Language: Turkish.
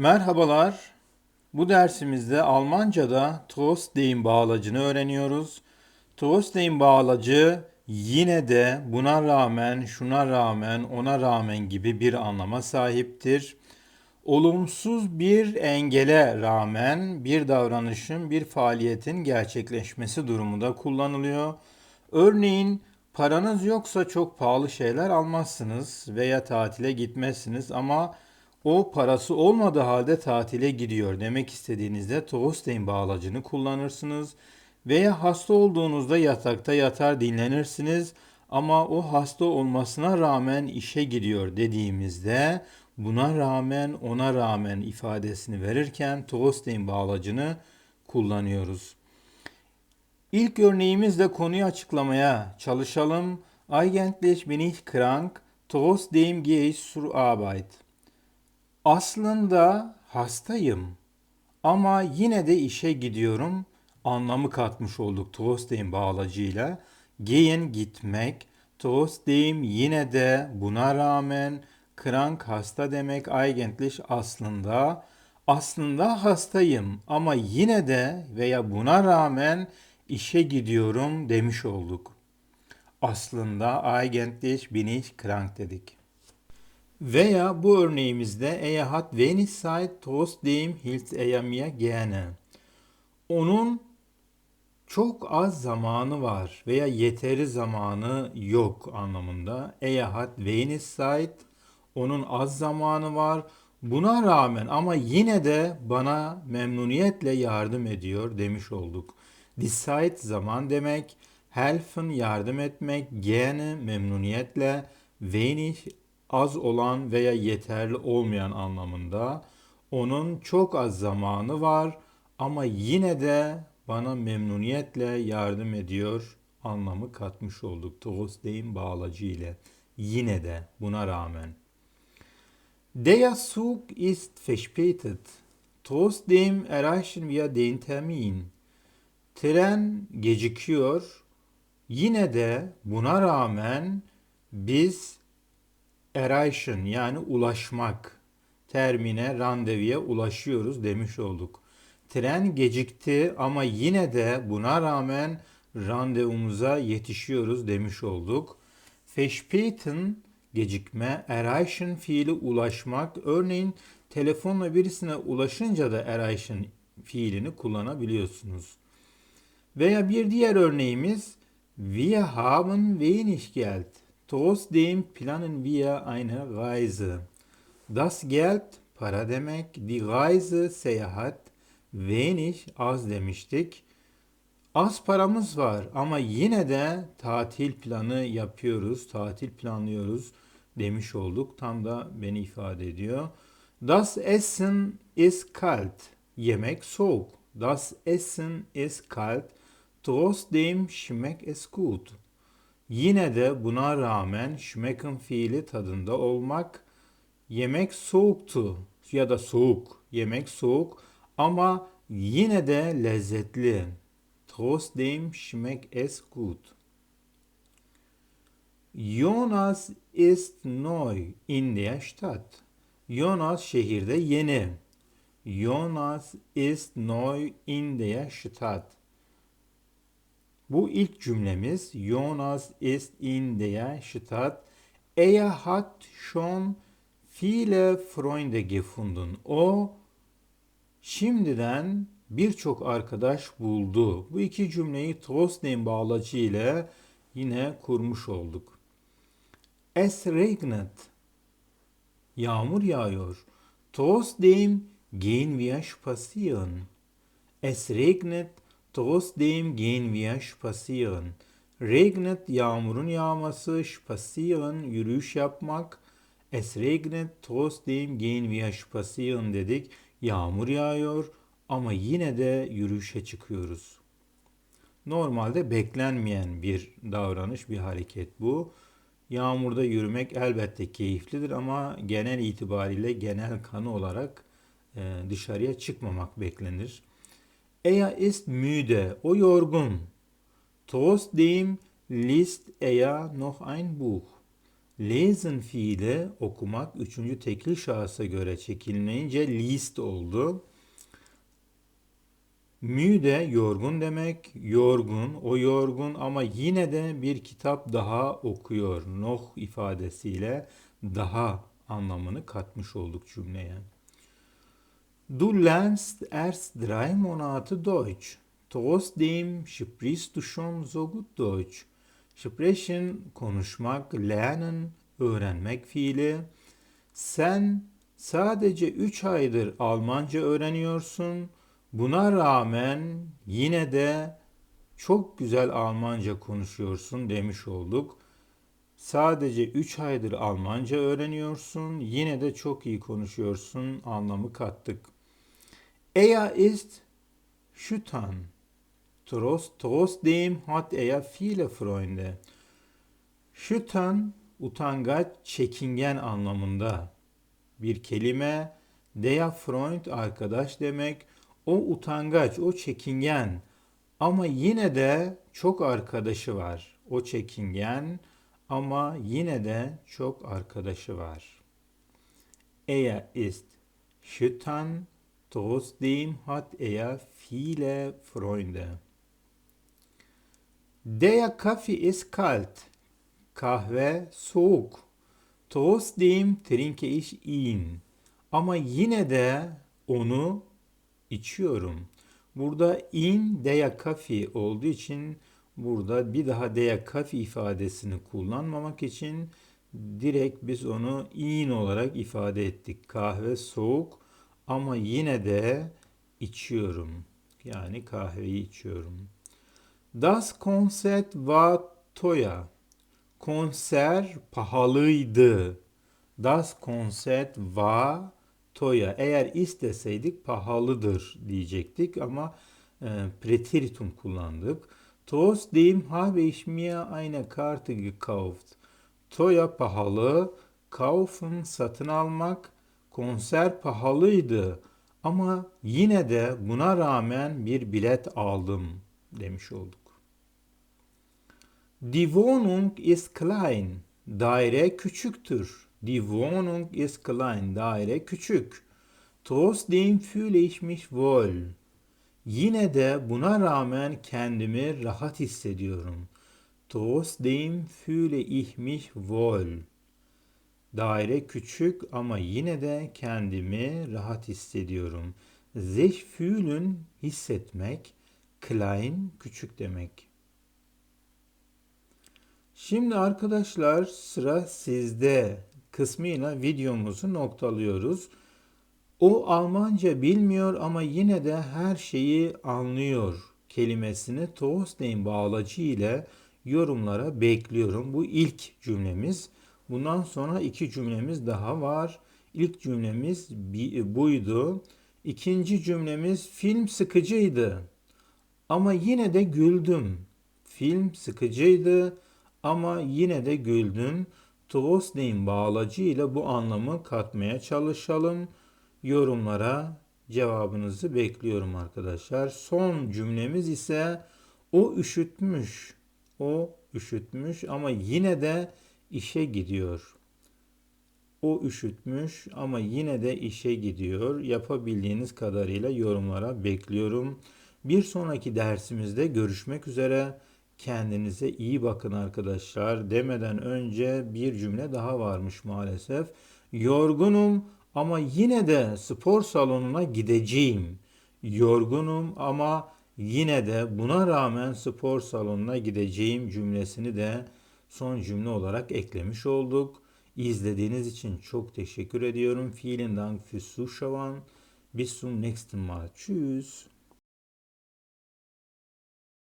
Merhabalar. Bu dersimizde Almanca'da trotzdem bağlacını öğreniyoruz. Trotzdem bağlacı yine de buna rağmen, şuna rağmen, ona rağmen gibi bir anlama sahiptir. Olumsuz bir engele rağmen bir davranışın, bir faaliyetin gerçekleşmesi durumunda kullanılıyor. Örneğin paranız yoksa çok pahalı şeyler almazsınız veya tatile gitmezsiniz ama o parası olmadığı halde tatile gidiyor. Demek istediğinizde Toğusteyn bağlacını kullanırsınız. Veya hasta olduğunuzda yatakta yatar dinlenirsiniz ama o hasta olmasına rağmen işe gidiyor dediğimizde buna rağmen ona rağmen ifadesini verirken Toğusteyn bağlacını kullanıyoruz. İlk örneğimizle konuyu açıklamaya çalışalım. Eigentlich bin ich krank, trotzdem gehe ich zur Arbeit. Aslında hastayım ama yine de işe gidiyorum anlamı katmış olduk trotzdem bağlacıyla. Gehen gitmek, trotzdem yine de buna rağmen krank hasta demek eigentlich aslında aslında hastayım ama yine de veya buna rağmen işe gidiyorum demiş olduk. Aslında eigentlich bin ich krank dedik. Veya bu örneğimizde er hat wenig Zeit, trotzdem hilft er mir gerne. Onun çok az zamanı var veya yeteri zamanı yok anlamında. Er hat wenig Zeit, onun az zamanı var. Buna rağmen ama yine de bana memnuniyetle yardım ediyor demiş olduk. Die zaman demek, helfen yardım etmek, gerne memnuniyetle, wenig az olan veya yeterli olmayan anlamında. Onun çok az zamanı var ama yine de bana memnuniyetle yardım ediyor anlamı katmış olduk. Trotzdem bağlacı ile. Yine de buna rağmen. Der Zug ist verspätet. Trotzdem erreichen wir den Termin. Tren gecikiyor. Yine de buna rağmen biz erreichen yani ulaşmak termine randevuya ulaşıyoruz demiş olduk. Tren gecikti ama yine de buna rağmen randevumuza yetişiyoruz demiş olduk. Verspäten gecikme, erreichen fiili ulaşmak. Örneğin telefonla birisine ulaşınca da erreichen fiilini kullanabiliyorsunuz. Veya bir diğer örneğimiz Wir haben wenig Geld. Trotzdem planen wir eine Reise. Das Geld para demek, die Reise seyahat, wenig az demiştik. Az paramız var ama yine de tatil planı yapıyoruz, tatil planlıyoruz demiş olduk. Tam da beni ifade ediyor. Das Essen ist kalt. Yemek soğuk. Das Essen ist kalt. Trotzdem schmeckt es gut. Yine de buna rağmen schmecken fiili tadında olmak. Yemek soğuktu ya da soğuk. Yemek soğuk ama yine de lezzetli. Trotzdem schmeckt es gut. Jonas ist neu in der Stadt. Jonas şehirde yeni. Jonas ist neu in der Stadt. Bu ilk cümlemiz Jonas ist in der Stadt. Er hat schon viele Freunde gefunden. O şimdiden birçok arkadaş buldu. Bu iki cümleyi Trostname bağlacı ile yine kurmuş olduk. Es regnet. Yağmur yağıyor. Trotzdem gehen wir spazieren. Es regnet Trotzdem gehen wir spazieren. Regnet yağmurun yağması, spazieren yürüyüş yapmak. Es regnet trotzdem gehen wir spazieren dedik. Yağmur yağıyor ama yine de yürüyüşe çıkıyoruz. Normalde beklenmeyen bir davranış, bir hareket bu. Yağmurda yürümek elbette keyiflidir ama genel itibariyle genel kanı olarak dışarıya çıkmamak beklenir. Er ist müde, o yorgun. Trotzdem liest er noch ein Buch. Lesen fiili okumak üçüncü tekil şahısa göre çekilmeyince liest oldu. Müde yorgun demek, yorgun, o yorgun ama yine de bir kitap daha okuyor. Noch ifadesiyle daha anlamını katmış olduk cümleye. Du lernst erst drei Monate Deutsch. Trotzdem sprichst du schon so gut Deutsch. Sprechen, konuşmak, lernen, öğrenmek fiili. Sen sadece 3 aydır Almanca öğreniyorsun. Buna rağmen yine de çok güzel Almanca konuşuyorsun demiş olduk. Sadece 3 aydır Almanca öğreniyorsun, yine de çok iyi konuşuyorsun anlamı kattık. Er ist schüchtern. Trotzdem hat er viele Freunde. Schüchtern, utangaç, çekingen anlamında bir kelime. Der Freund arkadaş demek. O utangaç, o çekingen ama yine de çok arkadaşı var. O çekingen ama yine de çok arkadaşı var. Er ist schüchtern, trotzdem hat er viele Freunde. Der Kaffee ist kalt. Kahve soğuk. Trotzdem trinke ich ihn. Ama yine de onu içiyorum. Burada in deya kafi olduğu için burada bir daha deya kafi ifadesini kullanmamak için direkt biz onu in olarak ifade ettik. Kahve soğuk ama yine de içiyorum. Yani kahveyi içiyorum. Das Konzert war teuer. Konser pahalıydı. Das Konzert war teuer. Eğer isteseydik pahalıdır diyecektik ama e, Präteritum kullandık. Trotzdem habe ich mir eine Karte gekauft. Teuer pahalı, kaufen satın almak, konser pahalıydı ama yine de buna rağmen bir bilet aldım demiş olduk. Die Wohnung ist klein. Daire küçüktür. Die Wohnung ist klein. Daire küçük. Trotzdem fühle ich mich wohl. Yine de buna rağmen kendimi rahat hissediyorum. Trotzdem fühle ich mich wohl. Daire küçük ama yine de kendimi rahat hissediyorum. Sich hissetmek, klein küçük demek. Şimdi arkadaşlar sıra sizde kısmıyla videomuzu noktalıyoruz. O Almanca bilmiyor ama yine de her şeyi anlıyor kelimesini Toast'in bağlacı ile yorumlara bekliyorum. Bu ilk cümlemiz. Bundan sonra iki cümlemiz daha var. İlk cümlemiz buydu. İkinci cümlemiz film sıkıcıydı. Ama yine de güldüm. Film sıkıcıydı ama yine de güldüm. Trostname bağlacı ile bu anlamı katmaya çalışalım. Yorumlara cevabınızı bekliyorum arkadaşlar. Son cümlemiz ise o üşütmüş. O üşütmüş ama yine de işe gidiyor. O üşütmüş ama yine de işe gidiyor. Yapabildiğiniz kadarıyla yorumlara bekliyorum. Bir sonraki dersimizde görüşmek üzere. Kendinize iyi bakın arkadaşlar demeden önce bir cümle daha varmış maalesef. Yorgunum ama yine de spor salonuna gideceğim. Yorgunum ama yine de buna rağmen spor salonuna gideceğim cümlesini de son cümle olarak eklemiş olduk. İzlediğiniz için çok teşekkür ediyorum. Vielen Dank fürs Zuschauen. Bis zum nächsten Mal. Tschüss.